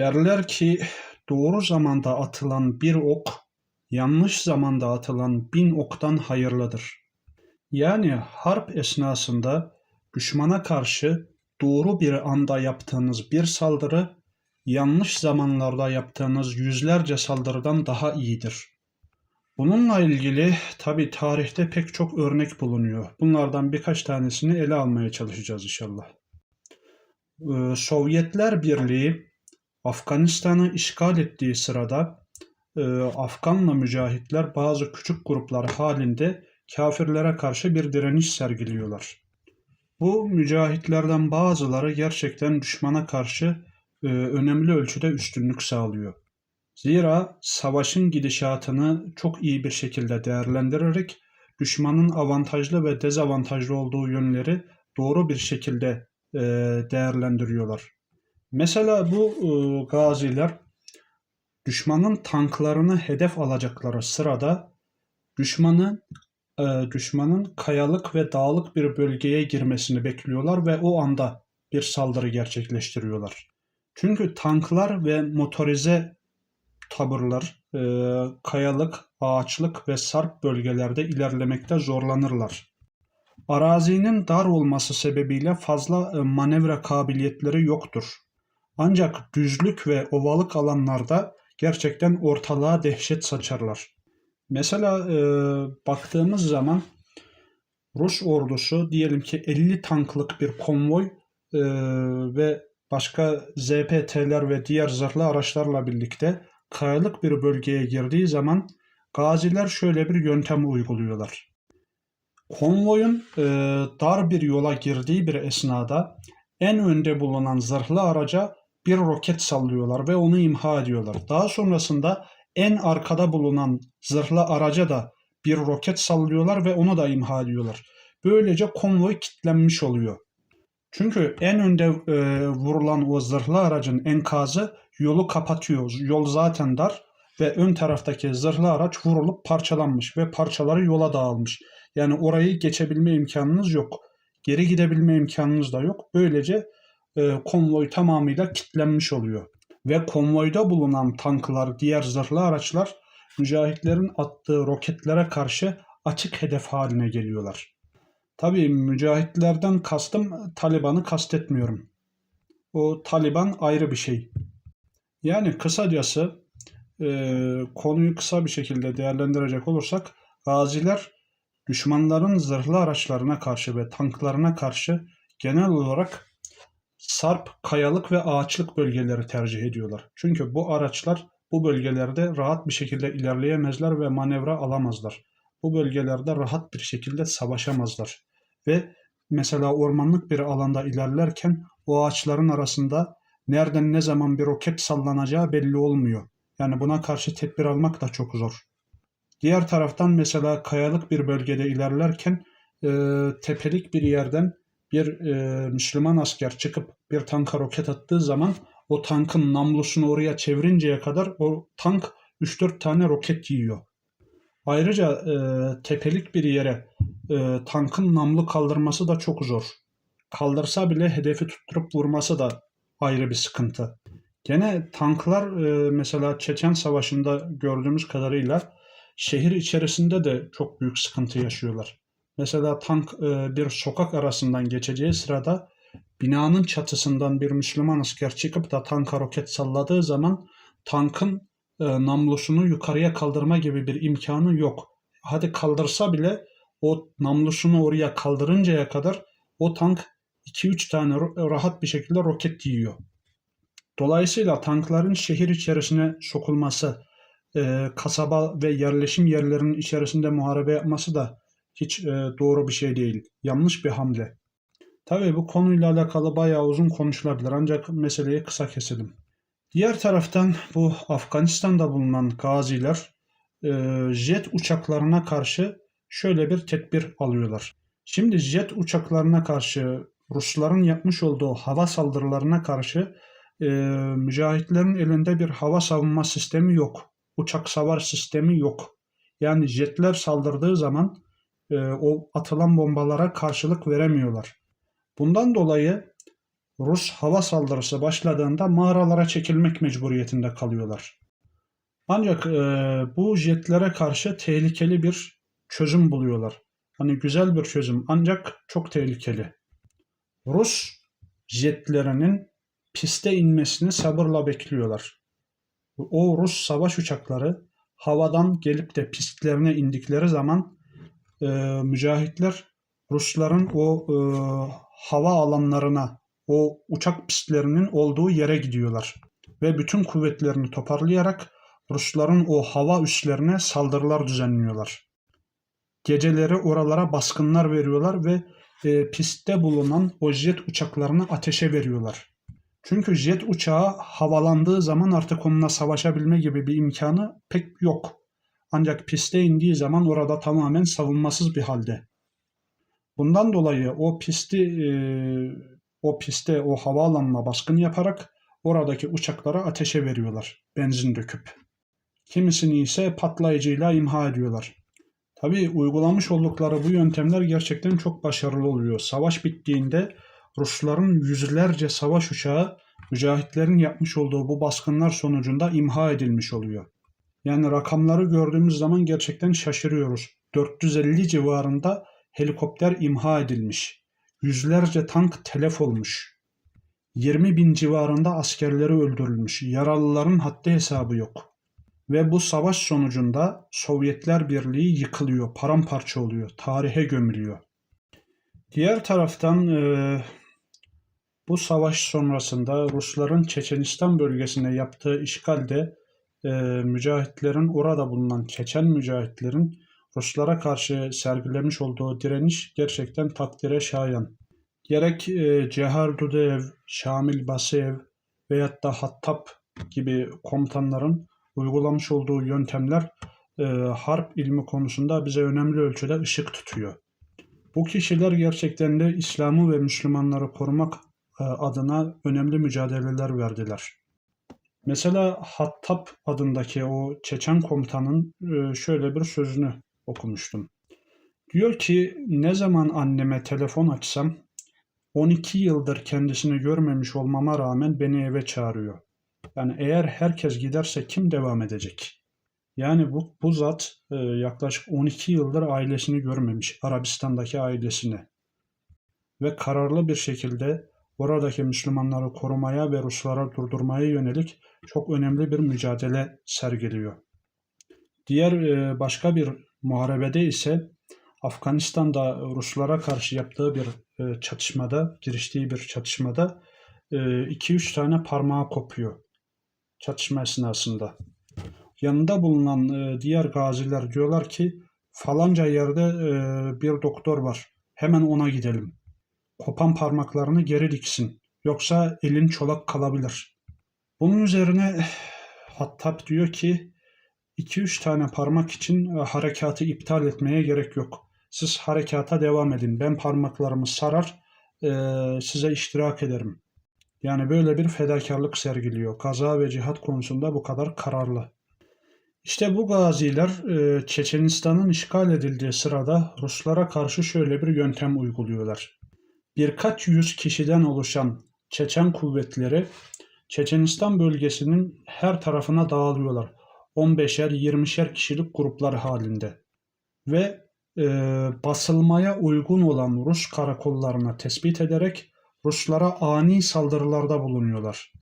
Derler ki doğru zamanda atılan bir ok, yanlış zamanda atılan bin oktan hayırlıdır. Yani harp esnasında düşmana karşı doğru bir anda yaptığınız bir saldırı, yanlış zamanlarda yaptığınız yüzlerce saldırıdan daha iyidir. Bununla ilgili tabi tarihte pek çok örnek bulunuyor. Bunlardan birkaç tanesini ele almaya çalışacağız inşallah. Ee, Sovyetler Birliği Afganistan'ı işgal ettiği sırada e, Afganlı mücahitler bazı küçük gruplar halinde kafirlere karşı bir direniş sergiliyorlar. Bu mücahitlerden bazıları gerçekten düşmana karşı e, önemli ölçüde üstünlük sağlıyor. Zira savaşın gidişatını çok iyi bir şekilde değerlendirerek düşmanın avantajlı ve dezavantajlı olduğu yönleri doğru bir şekilde e, değerlendiriyorlar. Mesela bu e, gaziler düşmanın tanklarını hedef alacakları sırada düşmanın e, düşmanın kayalık ve dağlık bir bölgeye girmesini bekliyorlar ve o anda bir saldırı gerçekleştiriyorlar. Çünkü tanklar ve motorize taburlar e, kayalık, ağaçlık ve sarp bölgelerde ilerlemekte zorlanırlar. Arazinin dar olması sebebiyle fazla e, manevra kabiliyetleri yoktur. Ancak düzlük ve ovalık alanlarda gerçekten ortalığa dehşet saçarlar. Mesela e, baktığımız zaman Rus ordusu diyelim ki 50 tanklık bir konvoy e, ve başka ZPT'ler ve diğer zırhlı araçlarla birlikte kayalık bir bölgeye girdiği zaman gaziler şöyle bir yöntem uyguluyorlar. Konvoyun e, dar bir yola girdiği bir esnada en önde bulunan zırhlı araca bir roket sallıyorlar ve onu imha ediyorlar. Daha sonrasında en arkada bulunan zırhlı araca da bir roket sallıyorlar ve onu da imha ediyorlar. Böylece konvoy kilitlenmiş oluyor. Çünkü en önde e, vurulan o zırhlı aracın enkazı yolu kapatıyor. Yol zaten dar ve ön taraftaki zırhlı araç vurulup parçalanmış ve parçaları yola dağılmış. Yani orayı geçebilme imkanınız yok. Geri gidebilme imkanınız da yok. Böylece e, konvoy tamamıyla kilitlenmiş oluyor. Ve konvoyda bulunan tanklar, diğer zırhlı araçlar mücahitlerin attığı roketlere karşı açık hedef haline geliyorlar. Tabii mücahitlerden kastım Taliban'ı kastetmiyorum. O Taliban ayrı bir şey. Yani kısacası e, konuyu kısa bir şekilde değerlendirecek olursak gaziler düşmanların zırhlı araçlarına karşı ve tanklarına karşı genel olarak sarp, kayalık ve ağaçlık bölgeleri tercih ediyorlar. Çünkü bu araçlar bu bölgelerde rahat bir şekilde ilerleyemezler ve manevra alamazlar. Bu bölgelerde rahat bir şekilde savaşamazlar. Ve mesela ormanlık bir alanda ilerlerken o ağaçların arasında nereden ne zaman bir roket sallanacağı belli olmuyor. Yani buna karşı tedbir almak da çok zor. Diğer taraftan mesela kayalık bir bölgede ilerlerken e, tepelik bir yerden bir e, Müslüman asker çıkıp bir tanka roket attığı zaman o tankın namlusunu oraya çevirinceye kadar o tank 3-4 tane roket yiyor. Ayrıca e, tepelik bir yere e, tankın namlu kaldırması da çok zor. Kaldırsa bile hedefi tutturup vurması da ayrı bir sıkıntı. Gene tanklar e, mesela Çeçen Savaşı'nda gördüğümüz kadarıyla şehir içerisinde de çok büyük sıkıntı yaşıyorlar. Mesela tank e, bir sokak arasından geçeceği sırada binanın çatısından bir Müslüman asker çıkıp da tanka roket salladığı zaman tankın e, namlusunu yukarıya kaldırma gibi bir imkanı yok. Hadi kaldırsa bile o namlusunu oraya kaldırıncaya kadar o tank 2-3 tane rahat bir şekilde roket yiyor. Dolayısıyla tankların şehir içerisine sokulması, e, kasaba ve yerleşim yerlerinin içerisinde muharebe yapması da hiç e, doğru bir şey değil. Yanlış bir hamle. Tabii bu konuyla alakalı bayağı uzun konuşulabilir ancak meseleyi kısa keselim. Diğer taraftan bu Afganistan'da bulunan gaziler e, jet uçaklarına karşı şöyle bir tedbir alıyorlar. Şimdi jet uçaklarına karşı Rusların yapmış olduğu hava saldırılarına karşı e, mücahitlerin elinde bir hava savunma sistemi yok. Uçak savar sistemi yok. Yani jetler saldırdığı zaman e, o atılan bombalara karşılık veremiyorlar. Bundan dolayı Rus hava saldırısı başladığında mağaralara çekilmek mecburiyetinde kalıyorlar. Ancak e, bu jetlere karşı tehlikeli bir çözüm buluyorlar. Hani güzel bir çözüm ancak çok tehlikeli. Rus jetlerinin piste inmesini sabırla bekliyorlar. O Rus savaş uçakları havadan gelip de pistlerine indikleri zaman e, mücahitler Rusların o e, hava alanlarına, o uçak pistlerinin olduğu yere gidiyorlar. Ve bütün kuvvetlerini toparlayarak Rusların o hava üslerine saldırılar düzenliyorlar. Geceleri oralara baskınlar veriyorlar ve e, pistte bulunan o jet uçaklarını ateşe veriyorlar. Çünkü jet uçağı havalandığı zaman artık onunla savaşabilme gibi bir imkanı pek yok. Ancak piste indiği zaman orada tamamen savunmasız bir halde. Bundan dolayı o pisti e, o piste o havaalanına baskın yaparak oradaki uçaklara ateşe veriyorlar benzin döküp. Kimisini ise patlayıcıyla imha ediyorlar. Tabii uygulamış oldukları bu yöntemler gerçekten çok başarılı oluyor. Savaş bittiğinde Rusların yüzlerce savaş uçağı mücahitlerin yapmış olduğu bu baskınlar sonucunda imha edilmiş oluyor. Yani rakamları gördüğümüz zaman gerçekten şaşırıyoruz. 450 civarında helikopter imha edilmiş. Yüzlerce tank telef olmuş. 20 bin civarında askerleri öldürülmüş. Yaralıların haddi hesabı yok. Ve bu savaş sonucunda Sovyetler Birliği yıkılıyor, paramparça oluyor, tarihe gömülüyor. Diğer taraftan e, bu savaş sonrasında Rusların Çeçenistan bölgesine yaptığı işgalde e, mücahitlerin orada bulunan Çeçen mücahitlerin Ruslara karşı sergilemiş olduğu direniş gerçekten takdire şayan. Gerek e, Cehar Dudaev, Şamil Basev veyahut da Hattab gibi komutanların uygulamış olduğu yöntemler e, harp ilmi konusunda bize önemli ölçüde ışık tutuyor. Bu kişiler gerçekten de İslam'ı ve Müslümanları korumak e, adına önemli mücadeleler verdiler. Mesela Hattab adındaki o Çeçen komutanın e, şöyle bir sözünü okumuştum. Diyor ki ne zaman anneme telefon açsam 12 yıldır kendisini görmemiş olmama rağmen beni eve çağırıyor. Yani eğer herkes giderse kim devam edecek? Yani bu, bu zat e, yaklaşık 12 yıldır ailesini görmemiş, Arabistan'daki ailesini. Ve kararlı bir şekilde oradaki Müslümanları korumaya ve Ruslara durdurmaya yönelik çok önemli bir mücadele sergiliyor. Diğer e, başka bir muharebede ise Afganistan'da Ruslara karşı yaptığı bir e, çatışmada, giriştiği bir çatışmada 2-3 tane parmağı kopuyor çatışma esnasında. Yanında bulunan e, diğer gaziler diyorlar ki falanca yerde e, bir doktor var. Hemen ona gidelim. Kopan parmaklarını geri diksin. Yoksa elin çolak kalabilir. Bunun üzerine eh, Hattab diyor ki 2-3 tane parmak için e, harekatı iptal etmeye gerek yok. Siz harekata devam edin. Ben parmaklarımı sarar e, size iştirak ederim. Yani böyle bir fedakarlık sergiliyor. Kaza ve cihat konusunda bu kadar kararlı. İşte bu gaziler Çeçenistan'ın işgal edildiği sırada Ruslara karşı şöyle bir yöntem uyguluyorlar. Birkaç yüz kişiden oluşan Çeçen kuvvetleri Çeçenistan bölgesinin her tarafına dağılıyorlar. 15'er 20'şer kişilik gruplar halinde. Ve e, basılmaya uygun olan Rus karakollarına tespit ederek Ruslara ani saldırılarda bulunuyorlar.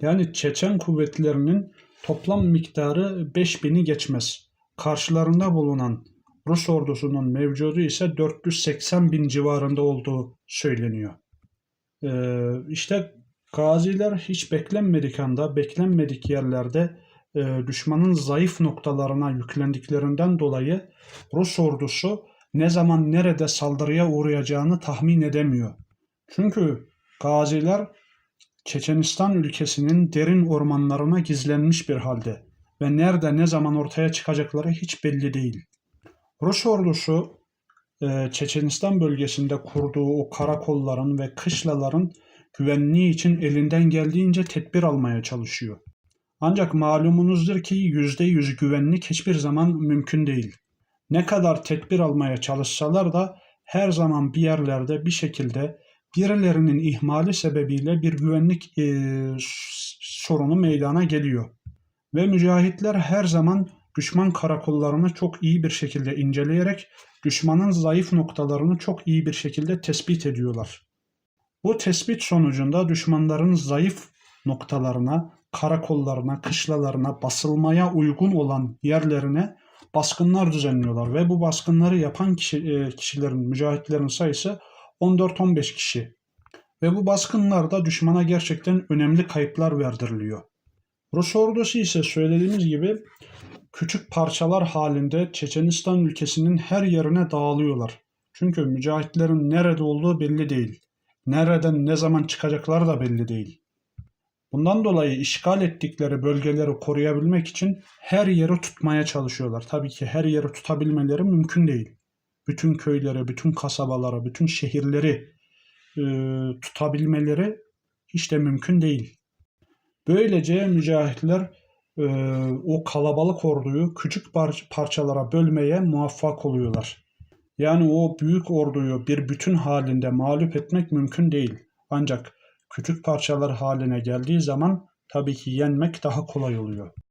Yani Çeçen kuvvetlerinin toplam miktarı 5000'i geçmez. Karşılarında bulunan Rus ordusunun mevcudu ise 480 bin civarında olduğu söyleniyor. Ee, işte gaziler hiç beklenmedik anda, beklenmedik yerlerde e, düşmanın zayıf noktalarına yüklendiklerinden dolayı Rus ordusu ne zaman nerede saldırıya uğrayacağını tahmin edemiyor. Çünkü gaziler Çeçenistan ülkesinin derin ormanlarına gizlenmiş bir halde ve nerede ne zaman ortaya çıkacakları hiç belli değil. Rus ordusu e, Çeçenistan bölgesinde kurduğu o karakolların ve kışlaların güvenliği için elinden geldiğince tedbir almaya çalışıyor. Ancak malumunuzdur ki yüzde yüz güvenlik hiçbir zaman mümkün değil. Ne kadar tedbir almaya çalışsalar da her zaman bir yerlerde bir şekilde birilerinin ihmali sebebiyle bir güvenlik e, sorunu meydana geliyor. Ve mücahitler her zaman düşman karakollarını çok iyi bir şekilde inceleyerek düşmanın zayıf noktalarını çok iyi bir şekilde tespit ediyorlar. Bu tespit sonucunda düşmanların zayıf noktalarına, karakollarına, kışlalarına, basılmaya uygun olan yerlerine baskınlar düzenliyorlar ve bu baskınları yapan kişi, e, kişilerin, mücahitlerin sayısı 14-15 kişi. Ve bu baskınlarda düşmana gerçekten önemli kayıplar verdiriliyor. Rus ordusu ise söylediğimiz gibi küçük parçalar halinde Çeçenistan ülkesinin her yerine dağılıyorlar. Çünkü mücahitlerin nerede olduğu belli değil. Nereden ne zaman çıkacakları da belli değil. Bundan dolayı işgal ettikleri bölgeleri koruyabilmek için her yeri tutmaya çalışıyorlar. Tabii ki her yeri tutabilmeleri mümkün değil. Bütün köyleri, bütün kasabaları, bütün şehirleri e, tutabilmeleri hiç de mümkün değil. Böylece mücahitler e, o kalabalık orduyu küçük par- parçalara bölmeye muvaffak oluyorlar. Yani o büyük orduyu bir bütün halinde mağlup etmek mümkün değil. Ancak küçük parçalar haline geldiği zaman tabii ki yenmek daha kolay oluyor.